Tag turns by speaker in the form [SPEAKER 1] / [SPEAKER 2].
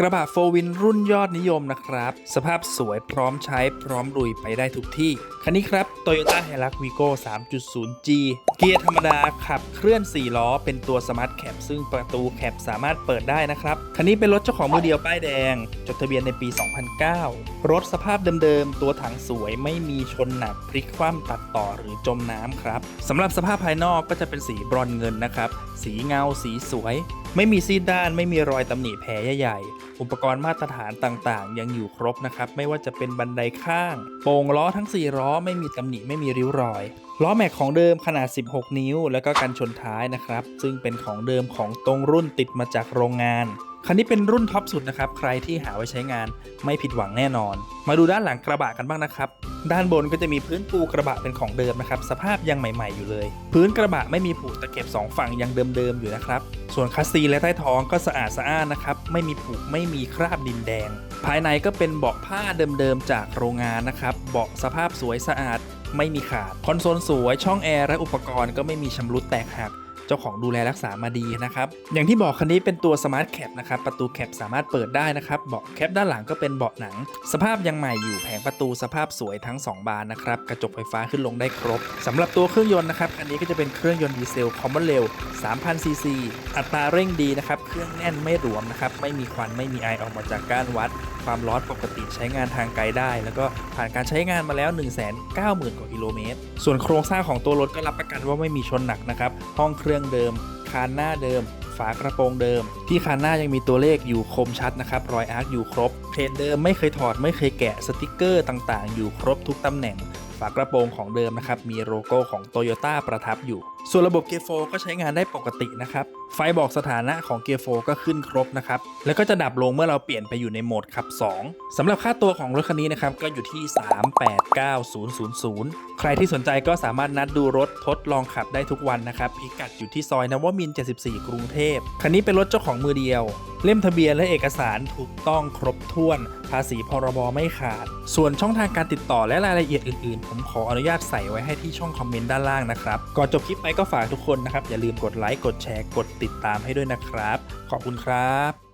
[SPEAKER 1] กระบะโฟวินรุ่นยอดนิยมนะครับ สภาพสวยพร้อมใช้พร้อมลุยไปได้ทุกที่ คันนี้ครับ Toyota Hilux Vigo 3.0G เกียร์ธรรมดาขับเคลื่อน 4 ล้อ เป็นตัวสมาร์ทแคปซึ่งประตูแคปสามารถเปิดได้นะครับ คันนี้เป็นรถเจ้าของมือเดียวป้ายแดง จดทะเบียนในปี 2009 รถสภาพเดิมๆ ตัวถังสวยไม่มีชนหนักพลิกคว่ำตัดต่อหรือจมน้ำครับสำหรับสภาพภายนอกก็จะเป็นสีบรอนเงินนะครับ สีเงาสีสวยไม่มีซีดด้านไม่มีรอยตำหนิแผลใหญ่ๆ อุปกรณ์มาตรฐานต่างๆ ยังอยู่ครบนะครับ ไม่ว่าจะเป็นบันไดข้าง โป่งล้อทั้ง 4 ล้อ ไม่มีตำหนิไม่มีริ้วรอย ล้อแม็กของเดิมขนาด 16 นิ้ว แล้วก็กันชนท้ายนะครับ ซึ่งเป็นของเดิมของตรงรุ่นติดมาจากโรงงาน คันนี้เป็นรุ่นท็อปสุดนะครับ ใครที่หาไว้ใช้งานไม่ผิดหวังแน่นอน มาดูด้านหลังกระบะกันบ้างนะครับ ด้านบนก็จะมีพื้นปูกระบะเป็นของเดิมนะครับ สภาพยังใหม่ ๆ อยู่เลย พื้นกระบะไม่มีผูตะเข็บสองฝั่งยังเดิมๆอยู่นะครับ ส่วนคัสซีและใต้ท้องก็สะอาดสะอ้านนะครับ ไม่มีผูไม่มีคราบดินแดง ภายในก็เป็นเบาะผ้าเดิมๆจากโรงงานนะครับ เบาะสภาพสวยสะอาด ไม่มีขาด คอนโซลสวย ช่องแอร์และอุปกรณ์ก็ไม่มีชำรุดแตกหัก เจ้าของดูแลรักษามาดีนะครับ อย่างที่บอกคันนี้เป็นตัวสมาร์ทแคปนะครับ ประตูแคปสามารถเปิดได้นะครับ เบาะแคปด้านหลังก็เป็นเบาะหนัง สภาพยังใหม่อยู่แผงประตูสภาพสวยทั้ง 2 บานนะครับ กระจกไฟฟ้าขึ้นลงได้ครบสำหรับตัวเครื่องยนต์นะครับคันนี้ก็จะเป็นเครื่องยนต์ดีเซลคอมมอนเร็ว3,000ซีซีอัตราเร่งดีนะครับ เครื่องแน่นไม่หลวมนะครับ ไม่มีควันไม่มีไอออกมาจากก้านวัด ความร้อนปกติใช้งานทางไกลได้ แล้วก็ผ่านการใช้งานมาแล้ว 1 9 0 0 0 0กว่ากิโลเมตร ส่วนโครงสร้างของตัวรถก็รับประกันว่าไม่มีชนหนักนะครับ ห้องเครื่องเดิม คานหน้าเดิม ฝากระโปรงเดิม ที่คานหน้ายังมีตัวเลขอยู่คมชัดนะครับ รอยอาร์คอยู่ครบเพนเดิมไม่เคยถอดไม่เคยแกะสติกเกอร์ต่างๆ อยู่ครบทุกตำแหน่ง ฝากระโปรงของเดิมนะครับมีโลโก้ของ Toyota ประทับอยู่ ส่วนระบบเกียร์โฟก็ใช้งานได้ปกตินะครับ ไฟบอกสถานะของเกียร์โฟก็ขึ้นครบนะครับ แล้วก็จะดับลงเมื่อเราเปลี่ยนไปอยู่ในโหมดขับ 2สำหรับค่าตัวของรถคันนี้นะครับ ก็อยู่ที่ 389000 ใครที่สนใจก็สามารถนัดดูรถทดลองขับได้ทุกวันนะครับ พิกัดอยู่ที่ซอยนวมิน 74 กรุงเทพ คันนี้เป็นรถเจ้าของมือเดียว เล่มทะเบียนและเอกสารถูกต้องครบถ้วน ภาษีพรบไม่ขาด ส่วนช่องทางการติดต่อและรายละเอียดอื่น ๆ ผมขออนุญาตใส่ไว้ให้ที่ช่องคอมเมนต์ด้านล่างนะครับ ก่อนจบคลิปไปก็ฝากทุกคนนะครับ อย่าลืมกดไลค์กดแชร์กดติดตามให้ด้วยนะครับ ขอบคุณครับ